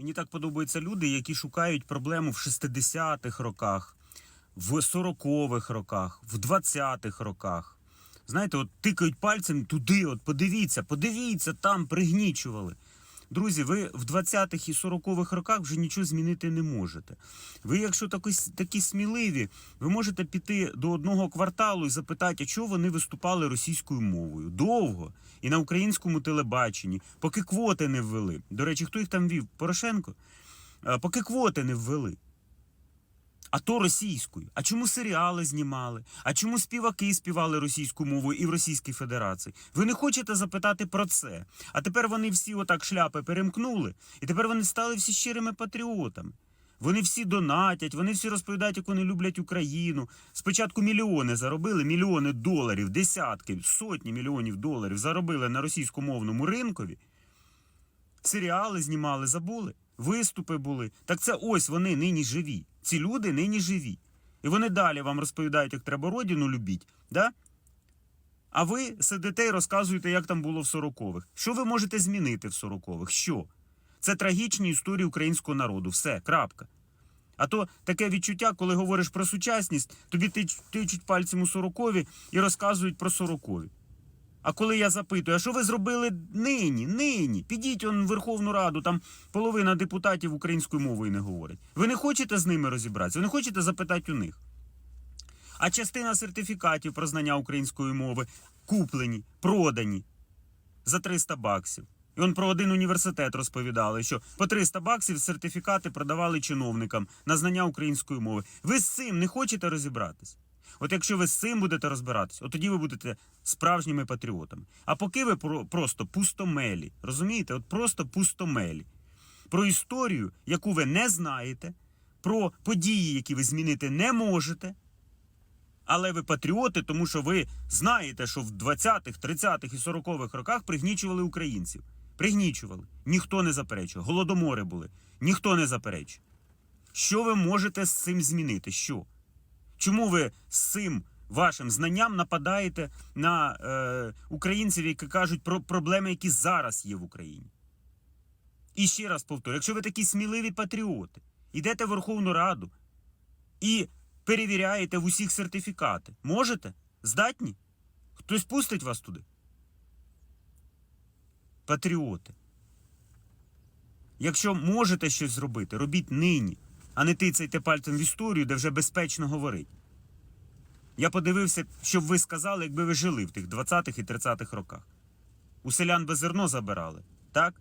Мені так подобаються люди, які шукають проблему в 60-х роках, в 40-х роках, в 20-х роках. Знаєте, от тикають пальцем туди, от подивіться, подивіться, там пригнічували. Друзі, ви в 20-х і 40-х роках вже нічого змінити не можете. Ви, якщо такі, такі сміливі, ви можете піти до одного кварталу і запитати, чого вони виступали російською мовою довго і на українському телебаченні, поки квоти не ввели. До речі, хто їх там вів? Порошенко? Поки квоти не ввели. А то російською. А чому серіали знімали? А чому співаки співали російською мовою і в Російській Федерації? Ви не хочете запитати про це. А тепер вони всі отак шляпи перемкнули, і тепер вони стали всі щирими патріотами. Вони всі донатять, вони всі розповідають, як вони люблять Україну. Спочатку мільйони заробили, мільйони доларів, десятки, сотні мільйонів доларів заробили на російськомовному ринкові. Серіали знімали, забули, виступи були. Так це ось вони нині живі. Ці люди нині живі. І вони далі вам розповідають, як треба родину любіть. Да? А ви сидите і розказуєте, як там було в 40-х. Що ви можете змінити в 40-х? Що? Це трагічні історії українського народу. Все, крапка. А то таке відчуття, коли говориш про сучасність, тобі тич- тичуть пальцем у 40-ві і розказують про 40-ві. А коли я запитую, а що ви зробили нині? Нині? Підіть он в Верховну Раду, там половина депутатів українською мовою не говорять. Ви не хочете з ними розібратися? Ви не хочете запитати у них? А частина сертифікатів про знання української мови куплені, продані за 300 баксів. І он про один університет розповідали, що по 300 баксів сертифікати продавали чиновникам на знання української мови. Ви з цим не хочете розібратись? От якщо ви з цим будете розбиратись, от тоді ви будете справжніми патріотами. А поки ви просто пустомелі, розумієте? От просто пустомелі. Про історію, яку ви не знаєте, про події, які ви змінити не можете. Але ви патріоти, тому що ви знаєте, що в 20-х, 30-х і 40-х роках пригнічували українців. Пригнічували. Ніхто не заперечує. Голодомори були. Ніхто не заперечує. Що ви можете з цим змінити? Що? Чому ви з цим вашим знанням нападаєте на е, українців, які кажуть про проблеми, які зараз є в Україні? І ще раз повторю, якщо ви такі сміливі патріоти, йдете в Верховну Раду і перевіряєте в усіх сертифікати, можете? Здатні? Хтось пустить вас туди? Патріоти. Якщо можете щось зробити, робіть нині, а не тицяйте пальцем в історію, де вже безпечно говорить. Я подивився, що б ви сказали, якби ви жили в тих 20-х і 30-х роках. У селян би зерно забирали, так?